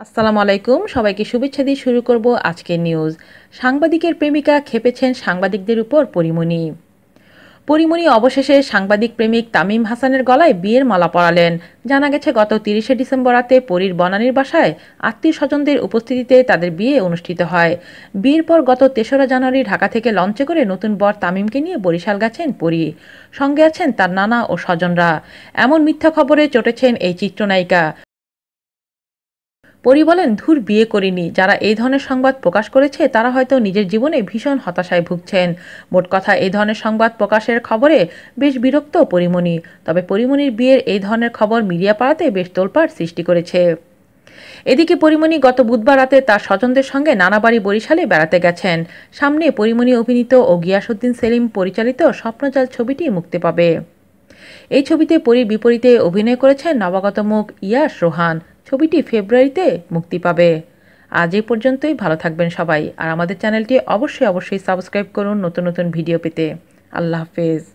আসসালামু আলাইকুম। সবাইকে শুভেচ্ছা দিয়ে শুরু করব আজকের নিউজ। সাংবাদিকের প্রেমিকা খেপেছেন সাংবাদিকদের উপর পরিমণি। পরিমণি অবশেষে সাংবাদিক প্রেমিক তামিম হাসানের গলায় বিয়ের মালা পরালেন। জানা গেছে, গত তিরিশে ডিসেম্বর রাতে পরীর বনানীর বাসায় আত্মীয় স্বজনদের উপস্থিতিতে তাদের বিয়ে অনুষ্ঠিত হয়। বিয়ের পর গত তেসরা জানুয়ারি ঢাকা থেকে লঞ্চে করে নতুন বর তামিমকে নিয়ে বরিশাল গেছেন পরী। সঙ্গে আছেন তার নানা ও স্বজনরা। এমন মিথ্যা খবরে চটেছেন এই চিত্রনায়িকা। পরি বলেন, ধুর বিয়ে করিনি। যারা এই ধরনের সংবাদ প্রকাশ করেছে, তারা হয়তো নিজের জীবনে ভীষণ হতাশায় ভুগছেন। মোট কথা, এই ধরনের সংবাদ প্রকাশের খবরে বেশ বিরক্ত পরিমণি। তবে পরিমণির বিয়ের এই ধরনের খবর মিডিয়া পাড়াতে বেশ তোলপাড় সৃষ্টি করেছে। এদিকে পরিমণি গত বুধবার রাতে তার স্বজনদের সঙ্গে নানাবাড়ি বরিশালে বেড়াতে গেছেন। সামনে পরিমণি অভিনীত ও গিয়াসুদ্দিন সেলিম পরিচালিত স্বপ্নজাল ছবিটি মুক্তি পাবে। এই ছবিতে পরীর বিপরীতে অভিনয় করেছেন নবাগত মুখ ইয়াস রোহান। ছবিটি ফেব্রুয়ারিতে মুক্তি পাবে। আজ এ পর্যন্তই, ভালো থাকবেন সবাই। আর আমাদের চ্যানেলটি অবশ্যই অবশ্যই সাবস্ক্রাইব করুন নতুন নতুন ভিডিও পেতে। আল্লাহ হাফেজ।